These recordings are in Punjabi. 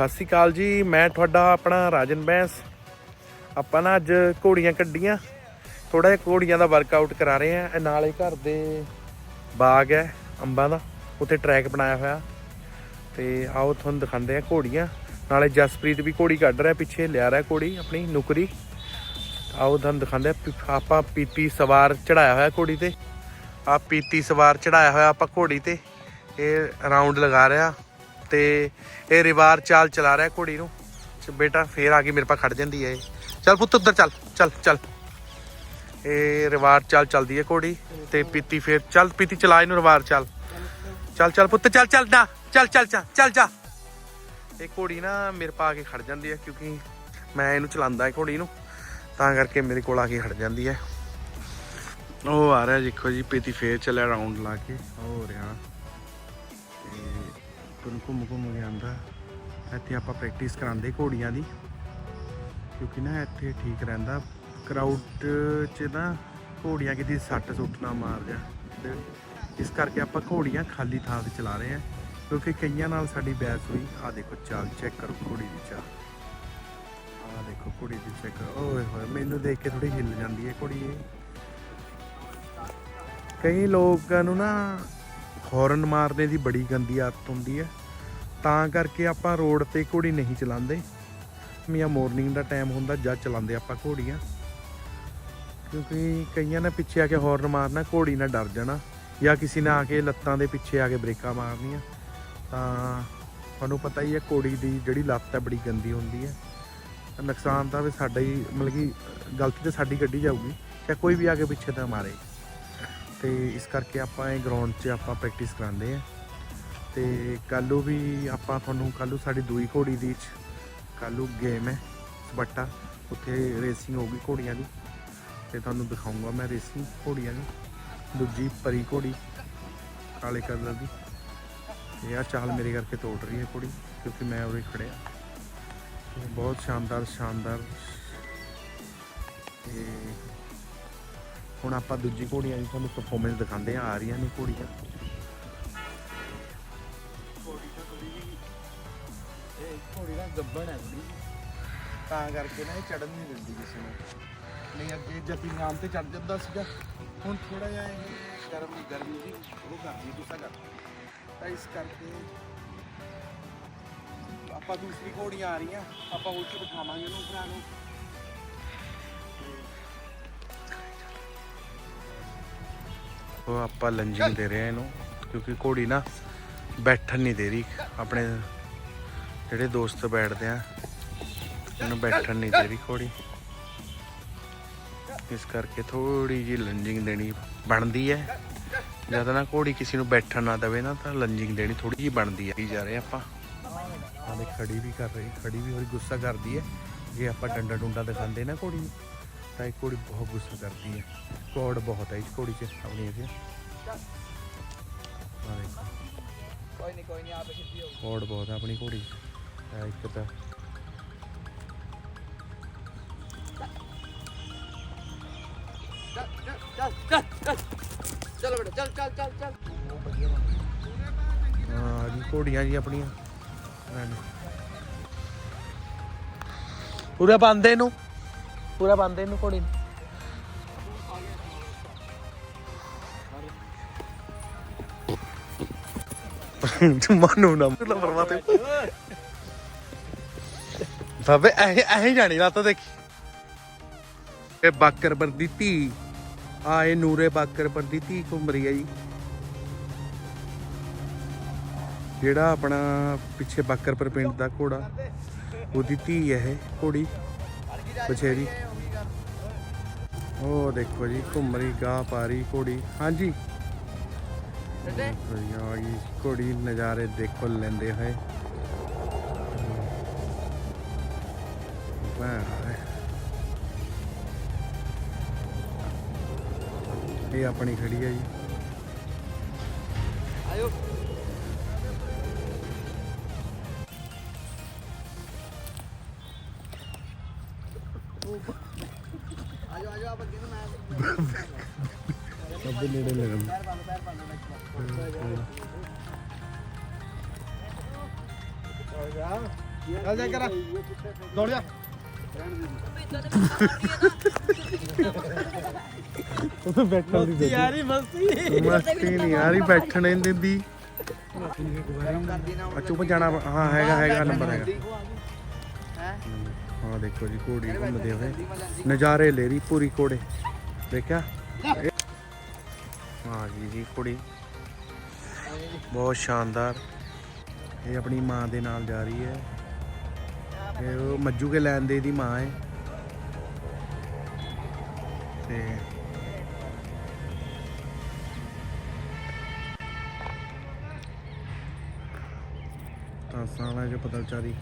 ਸਤਿ ਸ਼੍ਰੀ ਅਕਾਲ ਜੀ, ਮੈਂ ਤੁਹਾਡਾ ਆਪਣਾ ਰਾਜਨ ਬੈਂਸ। ਆਪਾਂ ਨਾ ਅੱਜ ਘੋੜੀਆਂ ਕੱਢੀਆਂ। ਥੋੜਾ ਜਿਹਾ ਘੋੜੀਆਂ ਦਾ ਵਰਕਆਊਟ ਕਰਾ ਰਹੇ ਆ ਇਹ ਨਾਲੇ ਘਰ ਦੇ ਬਾਗ ਹੈ, ਅੰਬਾਂ ਦਾ। ਉੱਥੇ ਟਰੈਕ ਬਣਾਇਆ ਹੋਇਆ। ਤੇ ਆਓ ਤੁਹਾਨੂੰ ਦਿਖਾਉਂਦੇ ਆ ਘੋੜੀਆਂ। ਨਾਲੇ ਜਸਪ੍ਰੀਤ ਵੀ ਘੋੜੀ ਕੱਢ ਰਿਹਾ, ਪਿੱਛੇ ਲਿਆ ਰਿਹਾ ਘੋੜੀ, ਆਪਣੀ ਨੁਕਰੀ। ਆਓ ਤੁਹਾਨੂੰ ਦਿਖਾਉਂਦੇ ਆ ਆਪਾਂ ਪੀਤੀ ਸਵਾਰ ਚੜਾਇਆ ਹੋਇਆ ਘੋੜੀ ਤੇ। ਆ ਪੀਤੀ ਸਵਾਰ ਚੜਾਇਆ ਹੋਇਆ ਆਪਾਂ ਘੋੜੀ ਤੇ। ਇਹ ਰਾਉਂਡ ਲਗਾ ਰਿਹਾ। ਤੇ ਇਹ ਰਿਵਾਰ ਚਾਲ ਚਲਾ ਰਿਹਾ ਘੋੜੀ ਨੂੰ। ਚ- ਬੇਟਾ ਫੇਰ ਆ ਕੇ ਮੇਰੇ ਪਾ ਖੜ ਜਾਂਦੀ ਹੈ ਚੱਲ ਪੁੱਤ ਉੱਧਰ ਚੱਲ ਚੱਲ ਚੱਲ। ਇਹ ਰਿਵਾਰ ਚਾਲ ਚੱਲਦੀ ਹੈ ਘੋੜੀ ਤੇ ਪੀਤੀ ਫੇਰ, ਚੱਲ ਪੀਤੀ ਚਲਾ ਇਹਨੂੰ ਰਿਵਾਰ ਚਾਲ। ਚੱਲ ਚੱਲ ਪੁੱਤ, ਚੱਲ ਚੱਲ ਨਾ ਚੱਲ ਚੱਲ ਚੱਲ ਚੱਲ ਜਾ। ਇਹ ਘੋੜੀ ਨਾ ਮੇਰੇ ਪਾ ਆ ਕੇ ਖੜ ਜਾਂਦੀ ਹੈ ਕਿਉਂਕਿ ਮੈਂ ਇਹਨੂੰ ਚਲਾਉਂਦਾ ਹੈ ਘੋੜੀ ਨੂੰ। ਤਾਂ ਕਰਕੇ ਮੇਰੇ ਕੋਲ ਆ ਕੇ ਖੜ ਜਾਂਦੀ ਹੈ। ਉਹ ਆ ਰਿਹਾ ਦੇਖੋ ਜੀ, ਪੀਤੀ ਫੇਰ ਚੱਲਿਆ ਰਾਉਂਡ ਲਾ ਕੇ। ਹੋ ਰਿਹਾ। ਤੁਹਾਨੂੰ ਘੁੰਮ ਘੁੰਮ ਕੇ ਆਂਦਾ ਇੱਥੇ ਆਪਾਂ ਪ੍ਰੈਕਟਿਸ ਕਰਾਉਂਦੇ ਘੋੜੀਆਂ ਦੀ। ਕਿਉਂਕਿ ਨਾ ਇੱਥੇ ਠੀਕ ਰਹਿੰਦਾ। ਕਰਾਊਡ 'ਚ ਨਾ ਘੋੜੀਆਂ ਕਿਤੇ ਸੱਟ ਸੁੱਟ ਨਾ ਮਾਰ ਜਾ ਤੇ ਇਸ ਕਰਕੇ ਆਪਾਂ ਘੋੜੀਆਂ ਖਾਲੀ ਥਾਂ ਤੇ ਚਲਾ ਰਹੇ ਹਾਂ। ਕਿਉਂਕਿ ਕਈਆਂ ਨਾਲ ਸਾਡੀ ਬਹਿਸ ਹੋਈ। ਆ ਦੇਖੋ, ਚਾਲ ਚੈੱਕ ਕਰੋ ਘੋੜੀ ਦੀ ਚਾਲ। ਆ ਦੇਖੋ ਘੋੜੀ ਦੀ ਚੈੱਕ ਕਰੋ। ਓਏ ਹੋਏ, ਮੈਨੂੰ ਦੇਖ ਕੇ ਥੋੜੀ ਹਿੱਲ ਜਾਂਦੀ ਹੈ ਘੋੜੀ ਇਹ। ਕਈ ਲੋਕਾਂ ਨੂੰ ਨਾ ਹੌਰਨ ਮਾਰਨੇ ਦੀ ਬੜੀ ਗੰਦੀ ਆਦਤ ਹੁੰਦੀ ਹੈ। ਤਾਂ ਕਰਕੇ ਆਪਾਂ ਰੋਡ ਤੇ ਘੋੜੀ ਨਹੀਂ ਚਲਾਉਂਦੇ। ਮੀਆਂ ਮਾਰਨਿੰਗ ਦਾ ਟਾਈਮ ਹੁੰਦਾ, ਜਾਂ ਚਲਾਉਂਦੇ ਆਪਾਂ ਘੋੜੀਆਂ। ਕਿਉਂਕਿ ਕਈਆਂ ਨੇ ਪਿੱਛੇ ਆ ਕੇ ਹੌਰਨ ਮਾਰਨਾ, ਘੋੜੀ ਨਾਲ ਡਰ ਜਾਣਾ। ਜਾਂ ਕਿਸੇ ਨੇ ਆ ਕੇ ਲੱਤਾਂ ਦੇ ਪਿੱਛੇ ਆ ਕੇ ਬ੍ਰੇਕਾਂ ਮਾਰਨੀਆਂ। ਤਾਂ ਤੁਹਾਨੂੰ ਪਤਾ ਹੀ ਹੈ, ਘੋੜੀ ਦੀ ਜਿਹੜੀ ਲੱਤ ਹੈ, ਬੜੀ ਗੰਦੀ ਹੁੰਦੀ ਹੈ। ਨੁਕਸਾਨ ਤਾਂ ਵੀ ਸਾਡਾ ਹੀ, ਮਤਲਬ ਕਿ ਗਲਤੀ ਤੇ ਸਾਡੀ ਗੱਡੀ ਜਾਊਗੀ ਚਾਹੇ ਕੋਈ ਵੀ ਆ ਕੇ ਪਿੱਛੇ ਤਾਂ ਮਾਰੇ। ਤੇ ਇਸ ਕਰਕੇ ਆਪਾਂ ਇਹ ਗਰਾਊਂਡ 'ਚ ਆਪਾਂ ਪ੍ਰੈਕਟਿਸ ਕਰਾਉਂਦੇ ਆ ਤੇ ਕੱਲੂ ਵੀ ਆਪਾਂ ਤੁਹਾਨੂੰ ਕੱਲੂ ਸਾਡੀ ਦੂਈ ਘੋੜੀ ਦੀ ਕੱਲੂ ਗੇਮ ਹੈ ਸਪੱਟਾ ਉੱਥੇ ਰੇਸਿੰਗ ਹੋਊਗੀ ਘੋੜੀਆਂ ਦੀ। ਤੇ ਤੁਹਾਨੂੰ ਦਿਖਾਉਂਗਾ ਮੈਂ ਰੇਸਿੰਗ ਘੋੜੀਆਂ ਦੀ। ਦੂਜੀ ਪਰੀ ਘੋੜੀ, ਕਾਲੇ ਕਲਰ ਦੀ। ਇਹ ਆ ਚਾਲ ਮੇਰੇ ਕਰਕੇ ਤੋੜ ਰਹੀ ਹੈ ਘੋੜੀ, ਕਿਉਂਕਿ ਮੈਂ ਉਰੇ ਖੜਿਆ। ਬਹੁਤ ਸ਼ਾਨਦਾਰ ਸ਼ਾਨਦਾਰ। ਤੇ ਹੁਣ ਆਪਾਂ ਦੂਜੀ ਘੋੜੀਆਂ ਦੀ ਤੁਹਾਨੂੰ ਪਰਫਾਰਮੈਂਸ ਦਿਖਾਉਂਦੇ ਆ ਆ ਰਹੀਆਂ ਨੇ ਘੋੜੀਆਂ। ਘੋੜੀ ਤਾਂ ਤੁਹਾਡੀ ਘੋੜੀ ਦਾ ਗੱਬਣ ਹੈ ਬੜੀ ਤਾਂ ਕਰਕੇ ਨਾ ਇਹ ਚੜਨ ਨਹੀਂ ਦਿੰਦੀ ਕਿਸੇ ਨੂੰ। ਨਹੀਂ, ਅੱਗੇ ਜਤੀ ਨਾਮ ਤੇ ਚੜ ਜਾਂਦਾ ਸੀਗਾ। ਹੁਣ ਥੋੜਾ ਜਿਹਾ ਇਹ ਗਰਮ ਗਰਮੀ ਜੀ ਉਹ ਕਰਦੀ ਗੁੱਸਾ ਕਰਦੀ ਤਾਂ ਇਸ ਕਰਕੇ ਆਪਾਂ ਦੂਸਰੀ ਘੋੜੀਆਂ ਆ ਰਹੀਆਂ। ਆਪਾਂ ਉਹ 'ਚ ਬਿਠਾਵਾਂਗੇ ਉਹਨੂੰ ਭਰਾ ਨੂੰ। ਉਹ ਆਪਾਂ ਲੰਜਿੰਗ ਦੇ ਰਹੇ ਆ ਇਹਨੂੰ, ਕਿਉਂਕਿ ਘੋੜੀ ਨਾ ਬੈਠਣ ਨਹੀਂ ਦੇ ਰਹੀ। ਆਪਣੇ ਜਿਹੜੇ ਦੋਸਤ ਬੈਠਦੇ ਆ, ਉਹਨੂੰ ਬੈਠਣ ਨਹੀਂ ਦੇ ਰਹੀ ਘੋੜੀ। ਇਸ ਕਰਕੇ ਥੋੜੀ ਜੀ ਲੰਜਿੰਗ ਦੇਣੀ ਬਣਦੀ ਹੈ। ਜਦ ਨਾ ਘੋੜੀ ਕਿਸੇ ਨੂੰ ਬੈਠਣ ਨਾ ਦੇਵੇ ਨਾ, ਤਾਂ ਲੰਜਿੰਗ ਦੇਣੀ ਥੋੜੀ ਜੀ ਬਣਦੀ ਹੈ। ਜਾ ਰਹੇ ਆਪਾਂ। ਹਾਲੇ ਖੜੀ ਵੀ ਕਰ ਰਹੀ ਖੜੀ ਵੀ ਹੋਈ, ਗੁੱਸਾ ਕਰਦੀ ਹੈ। ਜੇ ਆਪਾਂ ਡੰਡਾ ਡੁੰਡਾ ਦਿਖਾਉਂਦੇ ਨਾ ਘੋੜੀ ਨੂੰ। ਤਾਂ ਇਹ ਘੋੜੀ ਬਹੁਤ ਗੁੱਸਾ ਕਰਦੀ ਹੈ। ਕੋੜ ਬਹੁਤ ਹੈ ਇਸ ਘੋੜੀ 'ਚ ਕੋਈ ਨਹੀਂ ਹੋ ਕੋੜ ਬਹੁਤ ਹੈ ਆਪਣੀ ਘੋੜੀ। ਇਹ ਇੱਕ ਤਾਂ ਚੱਲ ਚੱਲ ਚੱਲ ਚਲੋ ਬੇਟਾ ਚੱਲ ਚੱਲ ਚੱਲ ਚੱਲ। ਉਹ ਵਧੀਆ ਹਾਂ ਜੀ ਘੋੜੀਆਂ ਜੀ ਆਪਣੀਆਂ। ਪੂਰਾ ਬੰਦੇ ਨੂੰ ਪੂਰਾ ਬੰਦੇ ਨੂੰ ਘੋੜੀ ਨੂੰ। ਮਨੂ ਨਾ ਮਤਲਬ ਪਰਮਾਤੇ ਬਾਬੇ ਐ ਐ ਜਾਣੀ ਰਾਤ ਦੇਖੀ। ਇਹ ਬਾਕਰ ਦੀ ਧੀ। ਆ ਇਹ ਨੂਰੇ ਬਾਕਰ ਦੀ ਧੀ ਘੁੰਮ ਰਹੀ ਹੈ ਜੀ। ਜਿਹੜਾ ਆਪਣਾ ਪਿੱਛੇ ਬਾਕਰਪੁਰ ਪਿੰਡ ਦਾ ਘੋੜਾ, ਉਹਦੀ ਧੀ ਹੈ ਇਹ ਘੋੜੀ। ਬਛੇਰੀ ਉਹ ਦੇਖੋ ਜੀ ਘੁੰਮ ਰਹੀ ਗਾਹ ਪਾ ਰਹੀ ਘੋੜੀ। ਹਾਂਜੀ। ਜੀ ਆ ਗਈ ਘੋੜੀ ਨਜ਼ਾਰੇ ਦੇਖੋ ਲੈਂਦੇ ਹੋਏ। ਵਾਹ ਇਹ ਆਪਣੀ ਖੜੀ ਹੈ ਜੀ। ਆਇਓ। ਦੇ ਨੇੜੇ ਲੈ ਲਓ ਜਾ ਚੱਲ ਜਾ ਕਰ। ਦੌੜ ਜਾ। ਉਹ ਬੈਠਾ ਦੀ ਯਾਰੀ ਮਸਤੀ। ਮਸਤੀ ਨਹੀਂ ਯਾਰੀ ਬੈਠਣ ਨਹੀਂ ਦਿੰਦੀ। ਆ ਚੁੱਪ ਜਾਣਾ ਹਾਂ ਹੈਗਾ ਹੈਗਾ ਨੰਬਰ ਹੈਗਾ। ਹਾਂ ਦੇਖੋ ਜੀ ਘੋੜੀ ਘੁੰਮਦੇ ਹੋਏ। ਨਜ਼ਾਰੇ ਲੈ ਰਹੀ ਪੂਰੀ ਘੋੜੇ। ਦੇਖਿਆ? ਇਹ- ਜੀ ਕੁੜੀ। ਬਹੁਤ ਸ਼ਾਨਦਾਰ। ਇਹ ਆਪਣੀ ਮਾਂ ਦੇ ਨਾਲ ਜਾ ਰਹੀ ਹੈ। ਇਹ ਉਹ ਮੱਜੂ ਕੇ ਲੈਣ ਦੇ ਦੀ ਮਾਂ ਹੈ। ਤੇ ਤਾਂ ਸਾਲਾ ਜੋ ਪਤਾ ਚਾਰੀ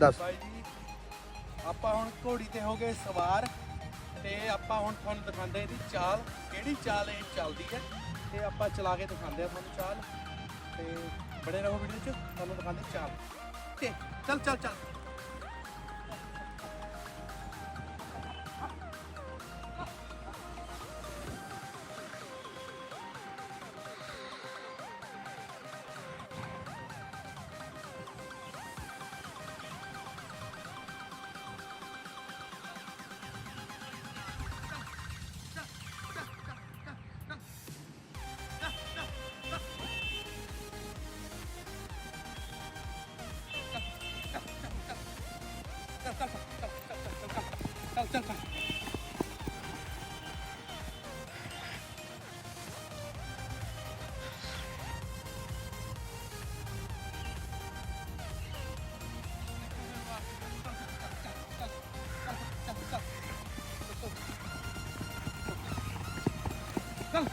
ਦੱਸ। ਬਾਈ ਜੀ, ਆਪਾਂ ਹੁਣ ਘੋੜੀ ਤੇ ਹੋ ਗਏ ਸਵਾਰ ਤੇ ਆਪਾਂ ਹੁਣ ਤੁਹਾਨੂੰ ਦਿਖਾਉਂਦੇ ਇਹਦੀ ਚਾਲ, ਕਿਹੜੀ ਚਾਲ ਇਹ ਚੱਲਦੀ ਹੈ। ਤੇ ਆਪਾਂ ਚਲਾ ਕੇ ਦਿਖਾਉਂਦੇ ਆ ਤੁਹਾਨੂੰ ਚਾਲ। ਤੇ ਬੜੇ ਰਹੋ ਵੀਡੀਓ 'ਚ, ਤੁਹਾਨੂੰ ਦਿਖਾਉਂਦੇ ਚਾਲ। ਤੇ ਚੱਲ ਚੱਲ ਚੱਲ। go,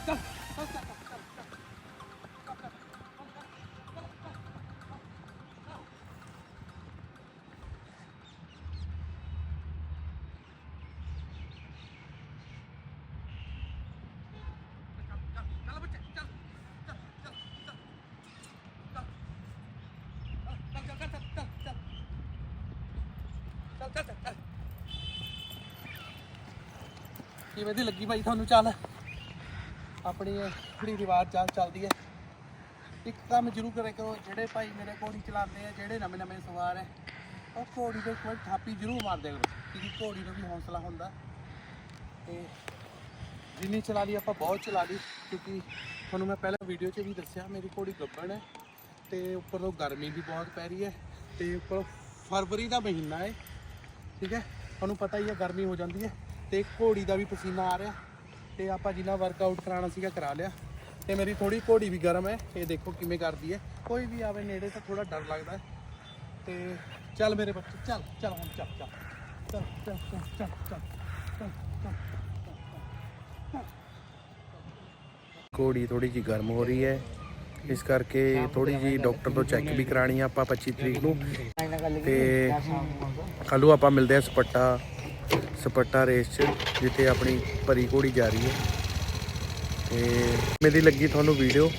go. ਕਿਵੇਂ ਦੀ ਲੱਗੀ ਭਾਈ ਤੁਹਾਨੂੰ ਚੱਲ? ਆਪਣੀ ਖੜੀ ਰਿਵਾਜ ਚੱਲ ਚੱਲਦੀ ਹੈ। ਇੱਕ ਕੰਮ ਜ਼ਰੂਰ ਕਰੇ ਕਰੋ, ਜਿਹੜੇ ਭਾਈ ਮੇਰੇ ਘੋੜੀ ਚਲਾਉਂਦੇ ਆ, ਜਿਹੜੇ ਨਵੇਂ ਨਵੇਂ ਸਵਾਰ ਹੈ ਉਹ ਘੋੜੀ ਦੇ ਕੋਲ ਥਾਪੀ ਜ਼ਰੂਰ ਮਾਰਦੇ ਕਰੋ, ਕਿਉਂਕਿ ਘੋੜੀ ਨੂੰ ਵੀ ਹੌਸਲਾ ਹੁੰਦਾ। ਤੇ ਜਿੰਨੀ ਚਲਾ ਲਈ ਆਪਾਂ ਬਹੁਤ ਚਲਾ ਲਈ, ਕਿਉਂਕਿ ਤੁਹਾਨੂੰ ਮੈਂ ਪਹਿਲਾਂ ਵੀਡੀਓ 'ਚ ਵੀ ਦੱਸਿਆ, ਮੇਰੀ ਘੋੜੀ ਗੱਭਣ ਹੈ, ਤੇ ਉੱਪਰੋਂ ਗਰਮੀ ਵੀ ਬਹੁਤ ਪੈ ਰਹੀ ਹੈ, ਤੇ ਉੱਪਰ ਫਰਵਰੀ ਦਾ ਮਹੀਨਾ ਹੈ ਠੀਕ ਹੈ? ਤੁਹਾਨੂੰ ਪਤਾ ਹੀ ਹੈ, ਗਰਮੀ ਹੋ ਜਾਂਦੀ ਹੈ ਤੇ ਘੋੜੀ ਦਾ ਵੀ ਪਸੀਨਾ ਆ ਰਿਹਾ ਤੇ ਆਪਾਂ ਜਿੰਨਾ ਵਰਕਆਊਟ ਕਰਾਣਾ ਸੀਗਾ ਕਰਾ ਲਿਆ ਤੇ ਮੇਰੀ ਥੋੜੀ ਘੋੜੀ ਵੀ ਗਰਮ ਹੈ, ਇਹ ਦੇਖੋ ਕਿਵੇਂ ਕਰਦੀ ਹੈ। ਕੋਈ ਵੀ ਆਵੇ ਨੇੜੇ ਤਾਂ ਥੋੜਾ ਡਰ ਲੱਗਦਾ ਤੇ ਚੱਲ ਮੇਰੇ ਬੱਚੇ, ਚੱਲ ਚੱਲ ਹੁਣ, ਚੱਲ ਚੱਲ ਚੱਲ ਚੱਲ ਚੱਲ ਚੱਲ ਚੱਲ ਘੋੜੀ ਥੋੜੀ ਜੀ ਗਰਮ ਹੋ ਰਹੀ ਹੈ। ਇਸ ਕਰਕੇ ਥੋੜੀ ਜੀ ਡਾਕਟਰ ਤੋਂ ਚੈੱਕ ਵੀ ਕਰਾਣੀ ਆ ਆਪਾਂ 25 ਤਰੀਕ ਨੂੰ। ਤੇ ਕੱਲ੍ਹ ਆਪਾਂ ਮਿਲਦੇ ਆ ਸਪੱਟਾ ਸਪੱਟਾ ਰੇਸ 'ਚ, ਜਿੱਥੇ ਆਪਣੀ ਭਰੀ ਘੋੜੀ ਜਾ ਰਹੀ ਹੈ। ਤੇ ਮੇਰੀ ਲੱਗੀ ਤੁਹਾਨੂੰ ਵੀਡੀਓ।